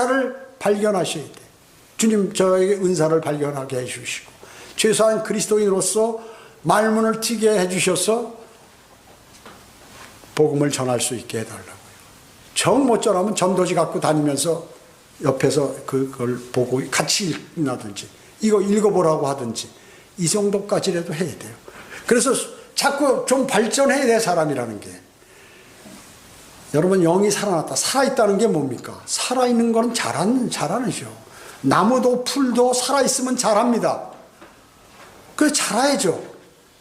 은사를 발견하셔야 돼. 주님 저에게 은사를 발견하게 해주시고 최소한 그리스도인으로서 말문을 튀게 해주셔서 복음을 전할 수 있게 해달라고요. 정 모자라면 전도지 갖고 다니면서 옆에서 그걸 보고 같이 읽나든지 이거 읽어보라고 하든지 이 정도까지라도 해야 돼요. 그래서 자꾸 좀 발전해야 돼 사람이라는 게. 여러분 영이 살아났다. 살아있다는 게 뭡니까? 살아있는 거는 잘하는, 잘하는죠. 나무도 풀도 살아있으면 잘합니다. 그 자라야죠.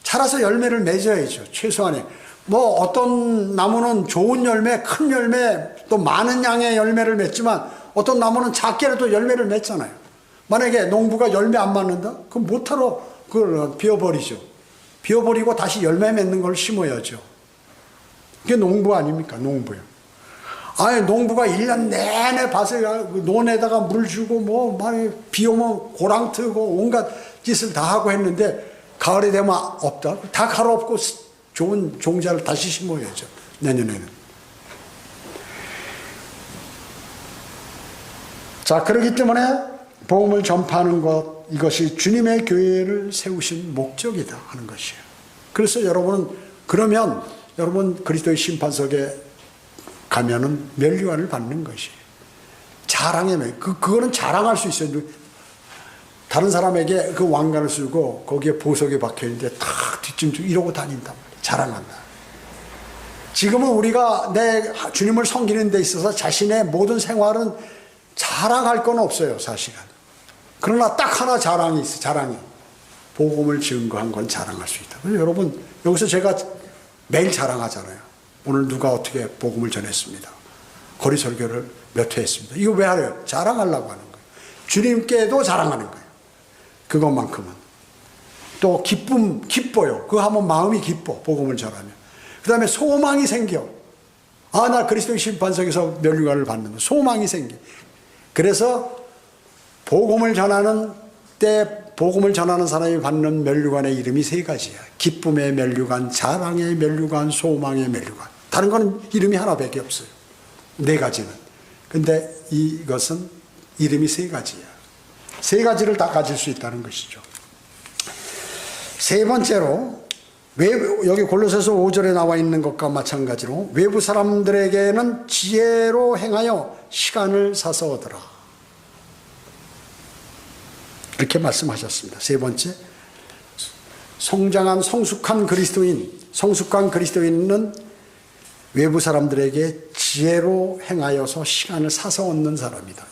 자라서 열매를 맺어야죠. 최소한에. 뭐 어떤 나무는 좋은 열매, 큰 열매, 또 많은 양의 열매를 맺지만 어떤 나무는 작게라도 열매를 맺잖아요. 만약에 농부가 열매 안 맞는다? 그럼 못하러 그걸 비워버리죠. 비워버리고 다시 열매 맺는 걸 심어야죠. 그게 농부 아닙니까? 농부요. 아니, 농부가 1년 내내 밭에, 논에다가 물 주고, 뭐, 막, 비 오면 고랑 트고, 온갖 짓을 다 하고 했는데, 가을이 되면 없다? 다 갈아엎고 좋은 종자를 다시 심어야죠. 내년에는. 자, 그렇기 때문에 복음을 전파하는 것, 이것이 주님의 교회를 세우신 목적이다 하는 것이에요. 그래서 여러분은, 그러면 여러분 그리스도의 심판석에 가면은 멸류관을 받는 것이에요. 자랑의 멸, 그, 그거는 자랑할 수 있어요. 다른 사람에게 그 왕관을 쓰고 거기에 보석이 박혀 있는데 탁 뒷짐 이러고 다닌단 말이에요. 자랑한다. 지금은 우리가 내 주님을 섬기는 데 있어서 자신의 모든 생활은 자랑할 건 없어요, 사실은. 그러나 딱 하나 자랑이 있어, 자랑이. 복음을 증거한 건 자랑할 수 있다. 여러분, 여기서 제가 매일 자랑하잖아요. 오늘 누가 어떻게 복음을 전했습니다. 거리 설교를 몇 회 했습니다. 이거 왜 하래요? 자랑하려고 하는 거예요. 주님께도 자랑하는 거예요. 그것만큼은. 또 기쁨, 기뻐요. 그거 하면 마음이 기뻐. 복음을 전하면. 그 다음에 소망이 생겨. 아, 나 그리스도의 심판석에서 멸류관을 받는 거. 소망이 생겨. 그래서 복음을 전하는 때 복음을 전하는 사람이 받는 멸류관의 이름이 세 가지야. 기쁨의 멸류관, 자랑의 멸류관, 소망의 멸류관. 다른 건 이름이 하나밖에 없어요. 네 가지는. 근데 이것은 이름이 세 가지야. 세 가지를 다 가질 수 있다는 것이죠. 세 번째로 외부, 여기 골로새서 5절에 나와 있는 것과 마찬가지로 외부 사람들에게는 지혜로 행하여 시간을 사서 얻으라. 이렇게 말씀하셨습니다. 세 번째, 성장한 성숙한 그리스도인, 성숙한 그리스도인은 외부 사람들에게 지혜로 행하여서 시간을 사서 얻는 사람이다.